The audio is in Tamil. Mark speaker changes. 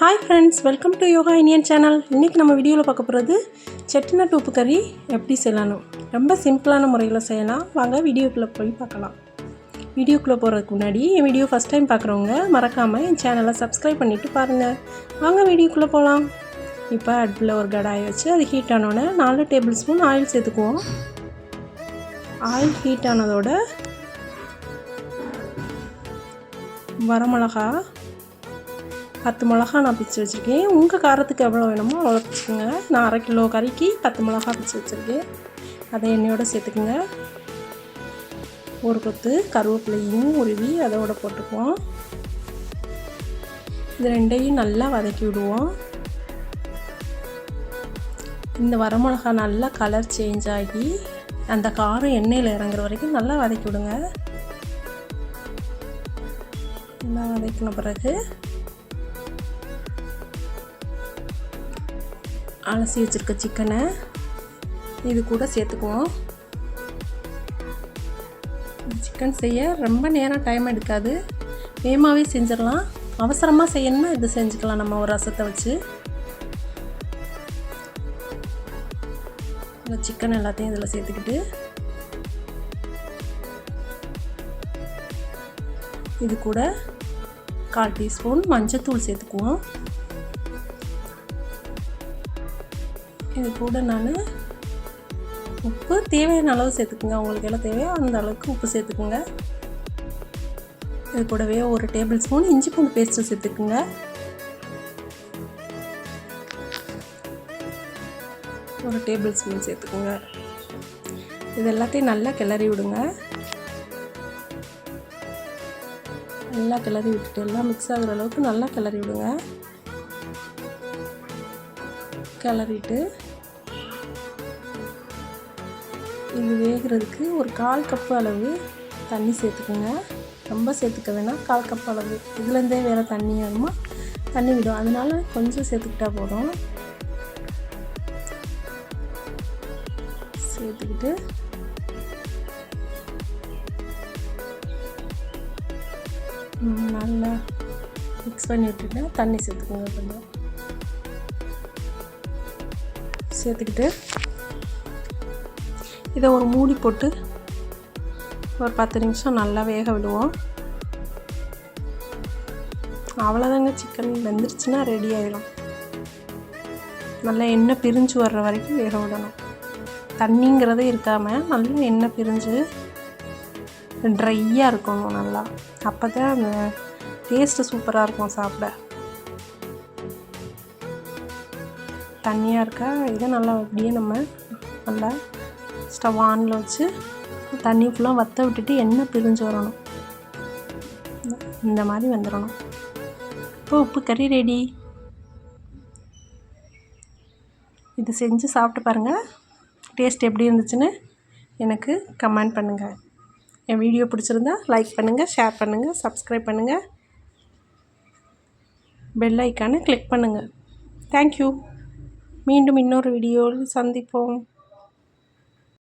Speaker 1: Hi friends welcome to Yoga Indian channel இன்றைக்கி நம்ம வீடியோவில் பார்க்க போகிறது செட்டிநாட்டு உப்பு கறி எப்படி செய்யலாம் ரொம்ப சிம்பிளான முறையில் செய்யலாம். வாங்க வீடியோக்குள்ளே போய் பார்க்கலாம். வீடியோக்குள்ளே போகிறதுக்கு முன்னாடி என் வீடியோ ஃபஸ்ட் டைம் பார்க்குறவங்க மறக்காமல் என் சேனலை சப்ஸ்கிரைப் பண்ணிவிட்டு பாருங்கள் வாங்க வீடியோக்குள்ளே போகலாம் இப்போ அடுப்பில் ஒரு கடாயை வச்சு அது ஹீட் ஆனோடனே நாலு டேபிள் ஸ்பூன் ஆயில் சேர்த்துக்குவோம். ஆயில் ஹீட் ஆனதோட வரமிளகா பத்து மிளகா நான் பிச்சு வச்சுருக்கேன். உங்கள் காரத்துக்கு எவ்வளோ வேணுமோ அவ்வளோ பிச்சுக்கோங்க நான் அரை கிலோ கறிக்கு பத்து மிளகா பிச்சு வச்சுருக்கேன். அதை எண்ணெயோடு சேர்த்துக்குங்க. ஒரு கொத்து கருவேப்பிலையும் உருவி அதோட போட்டுக்குவோம். இது ரெண்டையும் நல்லா வதக்கி விடுவோம். இந்த வரமிளகா நல்லா கலர் சேஞ்ச் ஆகி அந்த காரம் எண்ணெயில் இறங்குற வரைக்கும் நல்லா வதக்கி விடுங்க. நல்லா வதக்கின பிறகு அலசி வச்சுருக்க சிக்கனை இது கூட சேர்த்துக்குவோம். சிக்கன் செய்ய ரொம்ப நேரம் டைம் எடுக்காது. வேகமாகவே செஞ்சிடலாம். அவசரமாக செய்யணும்னா இது செஞ்சுக்கலாம் நம்ம ஒரு ரசத்தை வச்சு. இந்த சிக்கன் எல்லாத்தையும் இதில் சேர்த்துக்கிட்டு. இது கூட கால் டீஸ்பூன் மஞ்சத்தூள் சேர்த்துக்குவோம். இது கூட நான் உப்பு தேவையான அளவு சேர்த்துக்குங்க. உங்களுக்கு எல்லாம் தேவையோ அந்த அளவுக்கு உப்பு சேர்த்துக்குங்க. இது கூடவே ஒரு டேபிள் ஸ்பூன் இஞ்சி பூண்டு பேஸ்ட்டு சேர்த்துக்குங்க. ஒரு டேபிள் ஸ்பூன் சேர்த்துக்குங்க. இது எல்லாத்தையும் நல்லா கிளறி விடுங்க. நல்லா கிளறி விட்டுட்டு எல்லாம் மிக்ஸ் ஆகுற அளவுக்கு நல்லா கிளறி விடுங்க. கிளறிட்டு இது வேகிறதுக்கு ஒரு கால் கப்பு அளவு தண்ணி சேர்த்துக்கோங்க. ரொம்ப சேர்த்துக்க வேணாம். கால் கப் அளவு. இதுலேருந்தே வேறு தண்ணி வேணுமா? தண்ணி விடும். அதனால கொஞ்சம் சேர்த்துக்கிட்டா போதும். சேர்த்துக்கிட்டு நல்லா மிக்ஸ் பண்ணி விட்டுட்டு தண்ணி சேர்த்துக்கோங்க கொஞ்சம். சேர்த்துக்கிட்டு இதை ஒரு மூடி போட்டு ஒரு பத்து நிமிஷம் நல்லா வேக விடுவோம். அவ்வளோதாங்க சிக்கன் வெந்துருச்சுன்னா ரெடி ஆகிடும் நல்லா எண்ணெய் பிரிஞ்சு வர்ற வரைக்கும் வேக விடணும். தண்ணிங்கிறதே இருக்காமல் நல்லா எண்ணெய் பிரிஞ்சு ட்ரையாக இருக்கணும் நல்லா. அப்போ தான் அந்த டேஸ்ட்டு சூப்பராக இருக்கும் சாப்பிட. தண்ணியாக இருக்கா? இதை நல்லா அப்படியே நம்ம நல்லா ஸ்டவ் ஆனில் வச்சு தண்ணி ஃபுல்லாக வற்ற விட்டுட்டு எண்ணெய் பிரிஞ்சு வரணும். இந்த மாதிரி வந்துடணும் இப்போ உப்பு கறி ரெடி இது செஞ்சு சாப்பிட்டு பாருங்கள் டேஸ்ட் எப்படி இருந்துச்சுன்னு எனக்கு கமெண்ட் பண்ணுங்கள் என் வீடியோ பிடிச்சிருந்தா லைக் பண்ணுங்கள் ஷேர் பண்ணுங்கள் சப்ஸ்கிரைப் பண்ணுங்கள் பெல் ஐக்கானை கிளிக் பண்ணுங்கள் தேங்க்யூ மீண்டும் இன்னொரு வீடியோவில் சந்திப்போம்.